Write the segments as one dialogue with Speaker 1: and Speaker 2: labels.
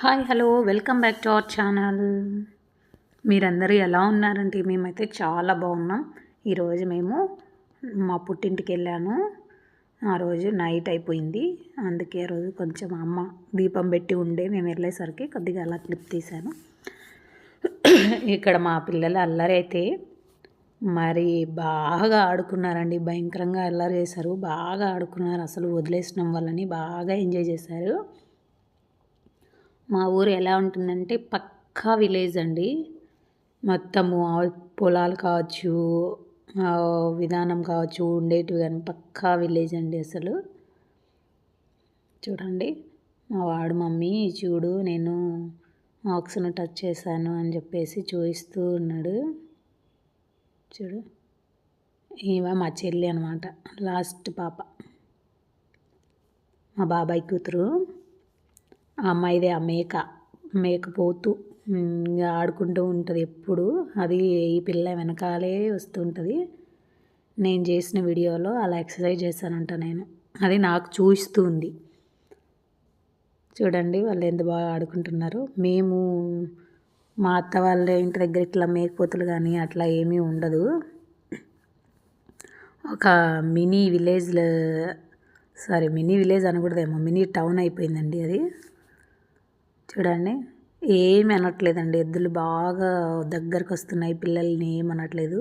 Speaker 1: Hi hello welcome back to our channel. మీరందరూ ఎలా ఉన్నారంటే మేమైతే చాలా బాగున్నాం. ఈరోజు మేము మా పుట్టింటికి వెళ్ళాను. ఆ రోజు నైట్ అయిపోయింది. అందుకే ఆ రోజు కొంచెం అమ్మ దీపం పెట్టి ఉండే మేము వెళ్ళేసరికి కొద్దిగా అలా క్లిప్ తీశాను. ఇక్కడ మా పిల్లలు అల్లరి అయితే మరి బాగా ఆడుకున్నారండి. భయంకరంగా అల్లరి చేశారు. బాగా ఆడుకున్నారు. అసలు వదిలేసినాం వాళ్ళని బాగా ఎంజాయ్ చేశారు. మా ఊరు ఎలా ఉంటుందంటే పక్కా విలేజ్ అండి. మొత్తము పొలాలు కావచ్చు విధానం కావచ్చు ఉండేటివి కానీ పక్కా విలేజ్ అండి అసలు. చూడండి మా వాడు మమ్మీ చూడు నేను ఆక్స్ను టచ్ చేశాను అని చెప్పేసి చూపిస్తూ ఉన్నాడు. చూడు ఇవా మా చెల్లి అనమాట లాస్ట్ పాప. మా బాబాయ్ కూతురు. అమ్మాయిదే ఆ మేక. మేకపోతు ఆడుకుంటూ ఉంటుంది ఎప్పుడు. అది ఈ పిల్ల వెనకాలే వస్తుంటుంది. నేను చేసిన వీడియోలో అలా ఎక్సర్సైజ్ చేశానంట నేను. అది నాకు చూస్తుంది చూడండి వాళ్ళు ఎంత బాగా ఆడుకుంటున్నారు. మేము మా అత్త వాళ్ళ ఇంటి దగ్గర ఇట్లా మేకపోతులు కానీ అట్లా ఏమీ ఉండదు. ఒక మినీ విలేజ్లో సారీ మినీ విలేజ్ అనకూడదేమో మినీ టౌన్ అయిపోయిందండి అది. చూడండి. ఏమి అనట్లేదండి. ఎద్దులు బాగా దగ్గరకు వస్తున్నాయి పిల్లల్ని ఏమి అనట్లేదు.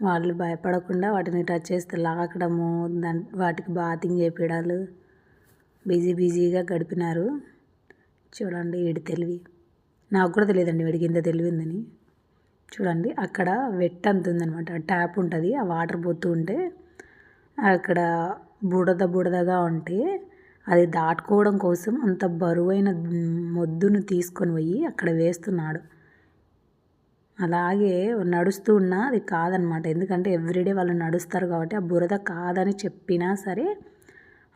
Speaker 1: వాళ్ళు భయపడకుండా వాటిని టచ్ చేస్తే లాగడము దాని వాటికి బాతింగ్ చేపించాలు బిజీ బిజీగా గడిపినారు. చూడండి వీడి తెలివి. నాకు కూడా తెలియదండి వీడికి ఇంత తెలివిందని చూడండి అక్కడ వెట్ అంత ఉందనమాట ట్యాప్ ఉంటుంది. ఆ వాటర్ పోతూ ఉంటే అక్కడ బుడద బుడదగా ఉంటే అది దాటుకోవడం కోసం అంత బరువైన మొద్దును తీసుకొని పోయి అక్కడ వేస్తున్నాడు. అలాగే నడుస్తూ ఉన్నా అది కాదనమాట. ఎందుకంటే ఎవ్రీడే వాళ్ళు నడుస్తారు కాబట్టి ఆ బురద కాదని చెప్పినా సరే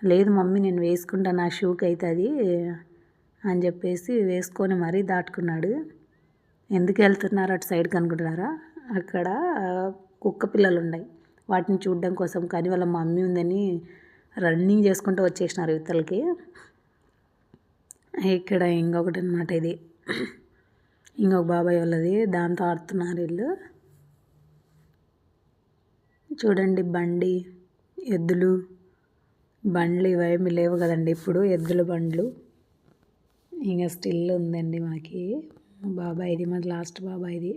Speaker 1: లేదు మమ్మీ నేను వేసుకుంటా నా షూకి అవుతుంది అని చెప్పేసి వేసుకొని మరీ దాటుకున్నాడు. ఎందుకు వెళ్తున్నారు అటు సైడ్ కనుకుంటున్నారా అక్కడ కుక్క పిల్లలు ఉన్నాయి వాటిని చూడడం కోసం కానీ వాళ్ళ మమ్మీ ఉందని రన్నింగ్ చేసుకుంటూ వచ్చేసినారు ఇవతలకి ఇక్కడ ఇంకొకటి అనమాట ఇది. ఇంకొక బాబాయ్ వాళ్ళది. దాంతో ఆడుతున్నారు వీళ్ళు. చూడండి బండి ఎద్దులు. బండ్లు ఇవేమి లేవు కదండి ఇప్పుడు. ఎద్దుల బండ్లు. ఇంకా స్టిల్ ఉందండి మాకి. బాబాయ్ది మాది లాస్ట్ బాబాయ్ది.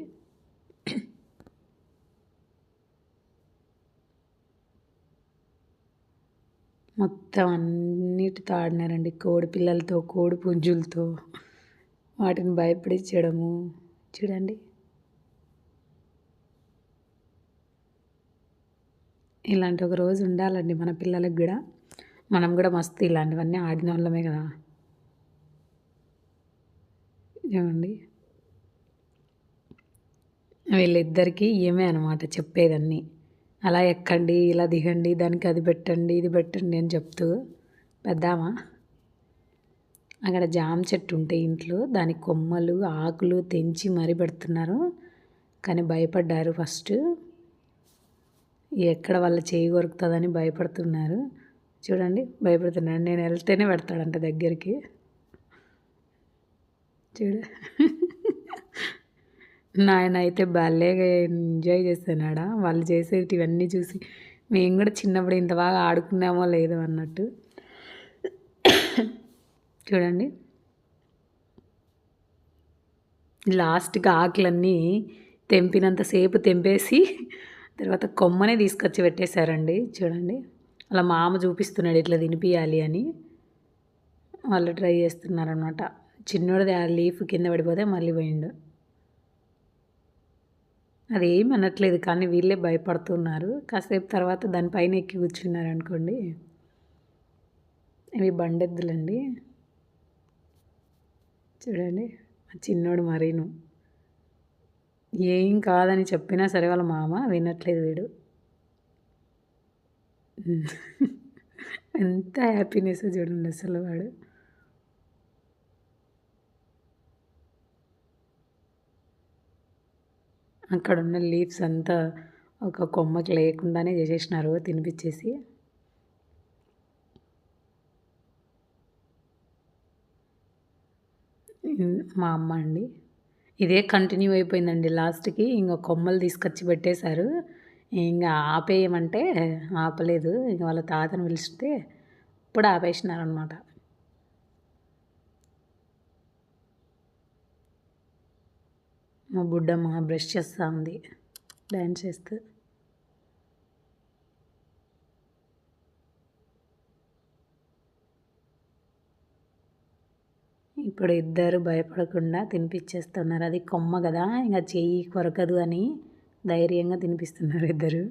Speaker 1: మొత్తం అన్నిటితో ఆడినారండి కోడి పిల్లలతో కోడి పుంజులతో వాటిని భయపడించడము చూడండి. ఇలాంటి ఒక రోజు ఉండాలండి మన పిల్లలకు కూడా. మనం కూడా మస్తు ఇలాంటివన్నీ ఆడిన వాళ్ళమే కదా. ఏమండి? వీళ్ళిద్దరికీ ఏమే అనమాట చెప్పేదన్నీ. అలా ఎక్కండి ఇలా దిగండి దానికి అది పెట్టండి ఇది పెట్టండి అని చెప్తూ పెద్దామా? అక్కడ జామ చెట్టు ఉంటే ఇంట్లో దాని కొమ్మలు ఆకులు తెంచి మరీ పెడుతున్నారు. కానీ భయపడ్డారు ఫస్ట్. ఎక్కడ వాళ్ళ చేయి కొరుకుతుందని భయపడుతున్నారు. చూడండి భయపడుతున్నాడు. నేను వెళ్తేనే పెడతాడంట దగ్గరికి. చూడు. నాయన అయితే భలేగా ఎంజాయ్ చేస్తున్నాడా వాళ్ళు చేసేటివన్నీ చూసి మేము కూడా చిన్నప్పుడు ఇంత బాగా ఆడుకున్నామో లేదో అన్నట్టు. చూడండి. లాస్ట్గా ఆకులన్నీ తెంపినంతసేపు తెంపేసి తర్వాత కొమ్మనే తీసుకొచ్చి పెట్టేశారండి. చూడండి. అలా మామ చూపిస్తున్నాడు ఇట్లా తినిపియాలి అని. వాళ్ళు ట్రై చేస్తున్నారనమాట చిన్నోడిది ఆ లీఫ్ కింద పడిపోతే మళ్ళీ పోయిండు. అది ఏం అనట్లేదు కానీ వీళ్ళే భయపడుతున్నారు. కాసేపు తర్వాత దానిపైన ఎక్కి కూర్చున్నారు అనుకోండి. ఇవి బండెద్దులండి. చూడండి చిన్నోడు మరీను. ఏం కాదని చెప్పినా సరే వాళ్ళ మామ వినట్లేదు వీడు. ఎంత హ్యాపీనెస్ చూడండి అసలు వాడు. అక్కడ ఉన్న లీవ్స్ అంతా ఒక కొమ్మకి లేకుండానే చేసేసినారు తినిపించేసి మా అమ్మ అండి. ఇదే కంటిన్యూ అయిపోయిందండి లాస్ట్కి ఇంకా కొమ్మలు తీసుకొచ్చి పెట్టేశారు. ఇంకా ఆపేయమంటే ఆపలేదు ఇంక వాళ్ళ తాతను పిలిస్తే ఇప్పుడు ఆపేసినారనమాట మా బుడ్డమ్మ బ్రష్ చేస్తూ ఉంది. డ్యాన్స్ చేస్తూ. ఇప్పుడు ఇద్దరు భయపడకుండా తినిపించేస్తున్నారు అది కొమ్మ కదా ఇంకా చెయ్యి కొరకదు అని ధైర్యంగా తినిపిస్తున్నారు ఇద్దరు.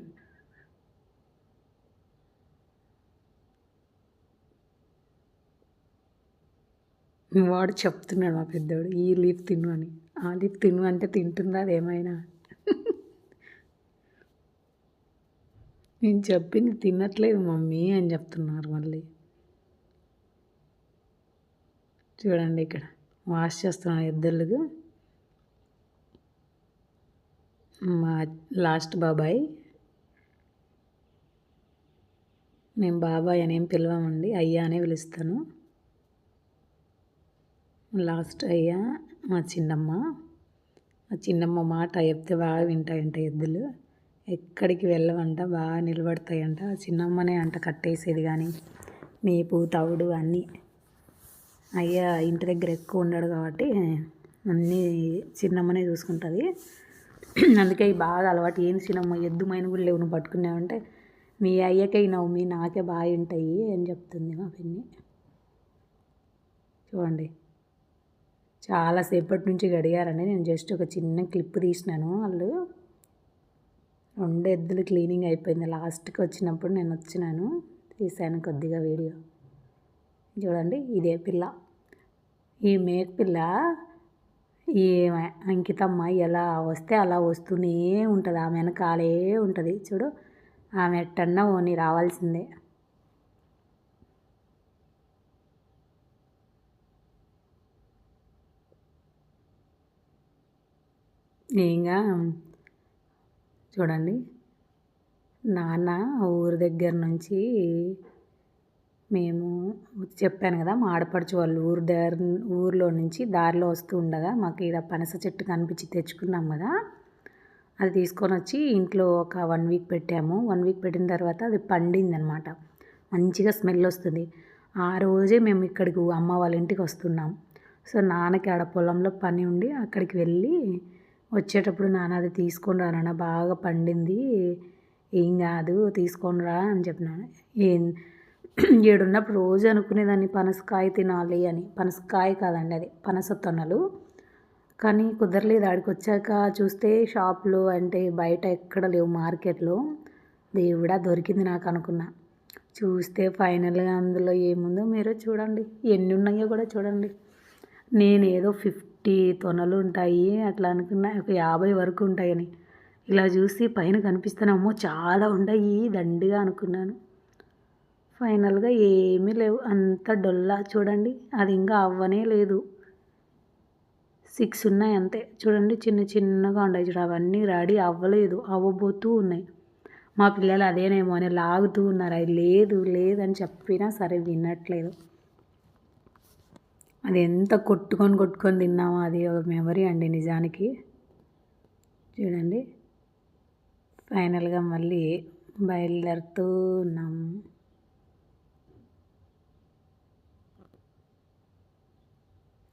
Speaker 1: వాడు చెప్తున్నాడు మా పెద్దోడు ఈ లీఫ్ తిను అని. ఆ తిను అంటే తింటుందా ఏమైనా నేను చెప్పింది తినట్లేదు మమ్మీ అని చెప్తున్నారు మళ్ళీ. చూడండి ఇక్కడ వాష్ చేస్తున్నాను ఇద్దరుగా మా లాస్ట్ బాబాయ్. మేము బాబాయ్ అనేం పిలవమండి అయ్యా అనే పిలుస్తాను. లాస్ట్ అయ్యా మా చిన్నమ్మ. మా చిన్నమ్మ మాట చెప్తే బాగా వింటాయంట ఎద్దులు. ఎక్కడికి వెళ్ళవంట బాగా నిలబడతాయంట. చిన్నమ్మనే అంట కట్టేసేది కానీ మేపు తవుడు అన్నీ. అయ్యా ఇంటి దగ్గర ఎక్కువ ఉండడు కాబట్టి అన్నీ చిన్నమ్మనే చూసుకుంటుంది. అందుకే బాగా అలవాటు. ఏం చిన్నమ్మ ఎద్దు మైన కూడా లేవు నువ్వు పట్టుకున్నావంటే మీ అయ్యకై మీ నాకే బాగా ఉంటాయి అని చెప్తుంది మా పిన్ని. చూడండి. చాలాసేపటి నుంచి గడిగారని నేను జస్ట్ ఒక చిన్న క్లిప్ తీసినాను. వాళ్ళు రెండు ఎద్దులు క్లీనింగ్ అయిపోయింది. లాస్ట్కి వచ్చినప్పుడు నేను వచ్చినాను తీసాను కొద్దిగా వీడియో. చూడండి ఇదే పిల్ల. ఈ మేక్ పిల్ల ఈ అంకితమ్మ ఎలా వస్తే అలా వస్తూనే ఉంటుంది. ఆమె వెనకాలే ఉంటుంది. చూడు ఆమె ఎట్టన్నా ఓని రావాల్సిందే. ఇంకా చూడండి నాన్న ఊరి దగ్గర నుంచి మేము చెప్పాను కదా మా ఆడపడుచు వాళ్ళు ఊరు దగ్గర ఊరిలో నుంచి దారిలో వస్తూ ఉండగా మాకు ఇక్కడ పనస చెట్టు కనిపించి తెచ్చుకున్నాం కదా అది తీసుకొని వచ్చి ఇంట్లో ఒక వన్ వీక్ పెట్టాము. వన్ వీక్ పెట్టిన తర్వాత అది పండింది అనమాట మంచిగా స్మెల్ వస్తుంది. ఆ రోజే మేము ఇక్కడికి అమ్మ వాళ్ళ ఇంటికి వస్తున్నాం. సో నాన్నకి ఆడ పొలంలో పని ఉండి అక్కడికి వెళ్ళి వచ్చేటప్పుడు నాన్న అది తీసుకొని రా నాన్న బాగా పండింది. ఏం కాదు తీసుకొని రా అని చెప్పినాను ఏం ఏడున్నప్పుడు రోజు అనుకునేదాన్ని పనసకాయ తినాలి అని. పనసకాయ కాదండి అది పనస తొనలు. కానీ కుదరలేదు ఆడికి వచ్చాక చూస్తే షాప్లో అంటే బయట ఎక్కడ లేవు మార్కెట్లో. దేవుడా దొరికింది నాకు అనుకున్నా. చూస్తే ఫైనల్గా అందులో ఏముందో మీరు చూడండి. ఎన్ని ఉన్నాయో కూడా చూడండి. నేను ఏదో ఫిఫ్టీ తొనలు ఉంటాయి. అట్లా అనుకున్నా ఒక యాభై వరకు ఉంటాయని. ఇలా చూసి పైన కనిపిస్తున్నామో చాలా ఉంటాయి. దండిగా అనుకున్నాను. ఫైనల్గా ఏమీ లేవు. అంత డొల్లా. చూడండి అది ఇంకా అవ్వనే లేదు. సిక్స్ ఉన్నాయి అంతే. చూడండి చిన్న చిన్నగా ఉన్నాయి. చూడ అవన్నీ రెడీ అవ్వలేదు. అవ్వబోతూ ఉన్నాయి. మా పిల్లలు అదేనేమో అని లాగుతూ ఉన్నారు. అది లేదు లేదని చెప్పినా సరే వినట్లేదు. అది ఎంత కొట్టుకొని కొట్టుకొని తిన్నామో అది ఒక మెమరీ అండి నిజానికి. చూడండి. ఫైనల్గా మళ్ళీ బయలుదేరుతూ ఉన్నాము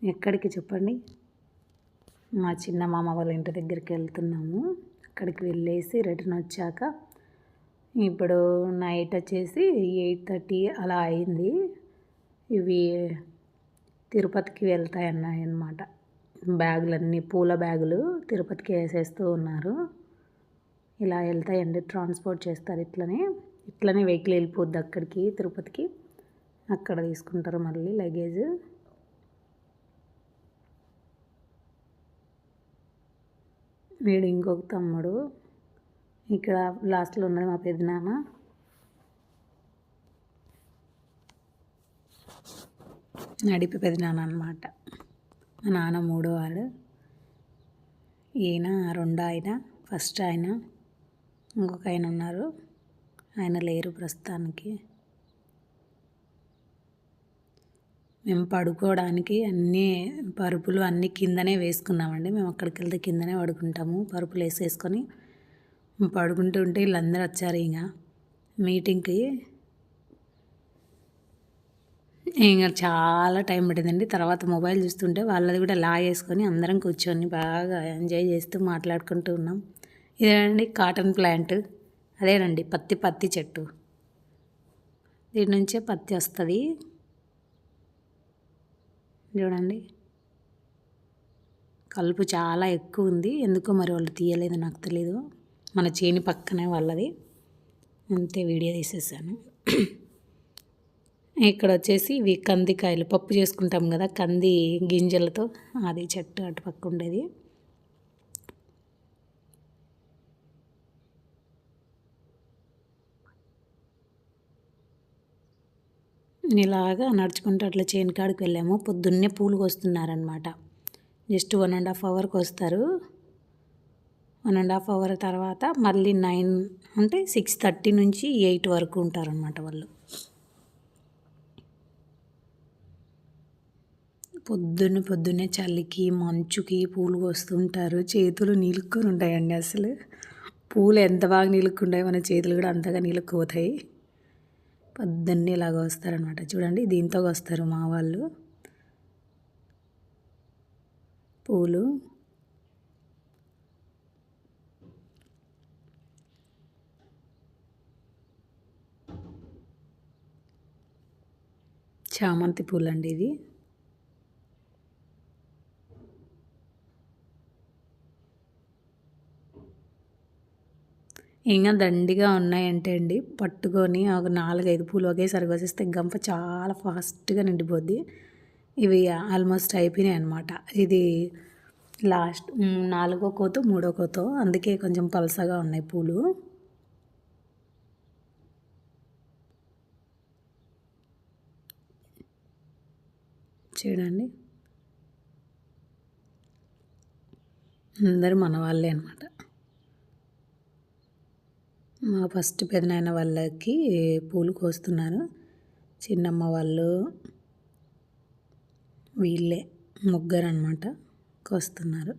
Speaker 1: ఎక్కడికి చెప్పండి? మా చిన్న మామ వాళ్ళ ఇంటి దగ్గరికి వెళ్తున్నాము. అక్కడికి వెళ్ళేసి రిటర్న్ వచ్చాక ఇప్పుడు నైట్ వచ్చేసి ఎయిట్ థర్టీ అలా అయింది. ఇవి తిరుపతికి వెళ్తాయన్నాయన్నమాట. బ్యాగులన్నీ పూల బ్యాగులు తిరుపతికి వేసేస్తూ ఉన్నారు. ఇలా వెళ్తాయండి ట్రాన్స్పోర్ట్ చేస్తారు ఇట్లనే. ఇట్లనే వెహికల్ వెళ్ళిపోద్ది అక్కడికి తిరుపతికి. అక్కడ తీసుకుంటారు మళ్ళీ లగేజ్. వీడు ఇంకొక తమ్ముడు. ఇక్కడ లాస్ట్లో ఉన్నది మా పెద్దనాన్న నడిపి పెద్దనాన్న అనమాట మా నాన్న మూడో వాడు ఈయన రెండో ఆయన ఫస్ట్ ఆయన ఇంకొక ఆయన ఉన్నారు ఆయన లేరు ప్రస్తుతానికి. మేము పడుకోవడానికి అన్నీ పరుపులు అన్నీ కిందనే వేసుకున్నామండి. మేము అక్కడికి వెళ్తే కిందనే పడుకుంటాము. పరుపులు వేసేసుకొని పడుకుంటూ ఉంటే వీళ్ళందరూ వచ్చారు ఇంకా మీటింగ్కి. ఇంకా చాలా టైం పట్టిందండి. తర్వాత మొబైల్ చూస్తుంటే వాళ్ళది కూడా లా వేసుకొని అందరం కూర్చొని బాగా ఎంజాయ్ చేస్తూ మాట్లాడుకుంటూ ఉన్నాం. ఇదేనండి కాటన్ ప్లాంట్. అదేనండి పత్తి పత్తి చెట్టు. దీని నుంచే పత్తి వస్తుంది. చూడండి. కలుపు చాలా ఎక్కువ ఉంది. ఎందుకో మరి వాళ్ళు తీయలేదు నాకు తెలీదు. మన చేని పక్కనే వాళ్ళది. అంతే వీడియో తీసేసాను. ఇక్కడ వచ్చేసి ఇవి కందికాయలు. పప్పు చేసుకుంటాం కదా కంది గింజలతో. అది చెట్టు అటు పక్క ఉండేది. ఇలాగా నడుచుకుంటూ అట్లా చేను కాడికి వెళ్ళాము. పొద్దున్నే పూలు కోస్తున్నారనమాట జస్ట్ వన్ అండ్ హాఫ్ అవర్కి వస్తారు వన్ అండ్ హాఫ్ అవర్ తర్వాత మళ్ళీ నైన్ అంటే సిక్స్ థర్టీ నుంచి ఎయిట్ వరకు ఉంటారనమాట వాళ్ళు. పొద్దున్న పొద్దున్నే చలికి మంచుకి పూలు కోస్తుంటారు. చేతులు నీలుక్కొని ఉంటాయండి అసలు. పూలు ఎంత బాగా నీలుక్కుంటాయో మన చేతులు కూడా అంతగా నీలుక్కుపోతాయి. పొద్దున్నే ఇలాగ వస్తారనమాట చూడండి దీంతో వస్తారు మా వాళ్ళు. పూలు. చామంతి పూలు అండి ఇది. ఇంకా దండిగా ఉన్నాయంటే అండి పట్టుకొని ఒక నాలుగైదు పూలు ఒకేసారి కోసేస్తే గంప చాలా ఫాస్ట్గా నిండిపోద్ది. ఇవి ఆల్మోస్ట్ అయిపోయినాయి అనమాట ఇది లాస్ట్ నాలుగో కోతో మూడో కోతో అందుకే కొంచెం పలసగా ఉన్నాయి పూలు. చూడండి. అందరూ మన వాళ్ళే అనమాట మా ఫస్ట్ పెదనాయన వాళ్ళకి పూలు కోస్తున్నారు చిన్నమ్మ వాళ్ళు వీళ్ళే ముగ్గురు అనమాట కోస్తున్నారు.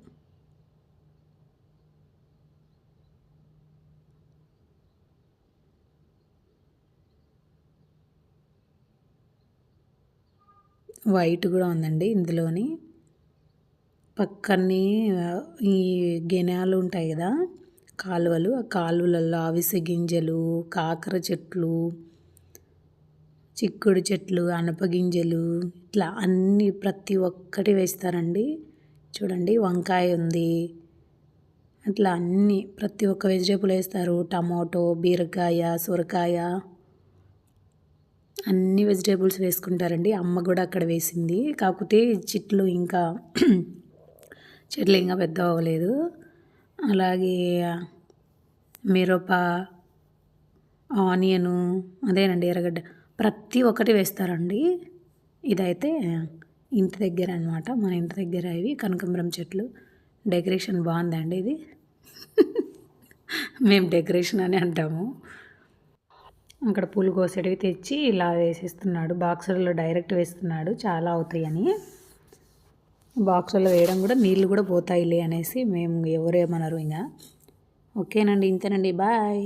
Speaker 1: వైట్ కూడా ఉందండి ఇందులోని. పక్కనే ఈ గెనాలు ఉంటాయి కదా కాలువలు ఆ కాలువలలో అవిసె గింజలు కాకర చెట్లు చిక్కుడు చెట్లు అనప గింజలు ఇట్లా అన్నీ ప్రతి ఒక్కటి వేస్తారండి. చూడండి వంకాయ ఉంది. అట్లా అన్నీ ప్రతి ఒక్క వెజిటేబుల్ వేస్తారు. టమాటో బీరకాయ సొరకాయ. అన్ని వెజిటేబుల్స్ వేసుకుంటారండి. అమ్మ కూడా అక్కడ వేసింది. కాకపోతే చెట్లు ఇంకా చెట్లు ఇంకా పెద్ద అవ్వలేదు. అలాగే మిరప ఆనియను అదేనండి ఎర్రగడ్డ ప్రతి ఒక్కటి వేస్తారండి. ఇదైతే ఇంటి దగ్గర అనమాట మన ఇంటి దగ్గర ఇవి కనకాంబరం చెట్లు. డెకరేషన్ బాగుందండి ఇది. మేము డెకరేషన్ అని అంటాము. అక్కడ పూలు కోసేటివి తెచ్చి ఇలా వేసేస్తున్నాడు. బాక్సులలో డైరెక్ట్ వేస్తున్నాడు. చాలా అవుతాయని. బాక్సుల్లో వేయడం కూడా నీళ్ళు కూడా పోతాయిలే అనేసి మేము ఎవరేమనరు ఇంకా ఓకేనండి ఇంతేనండి బాయ్.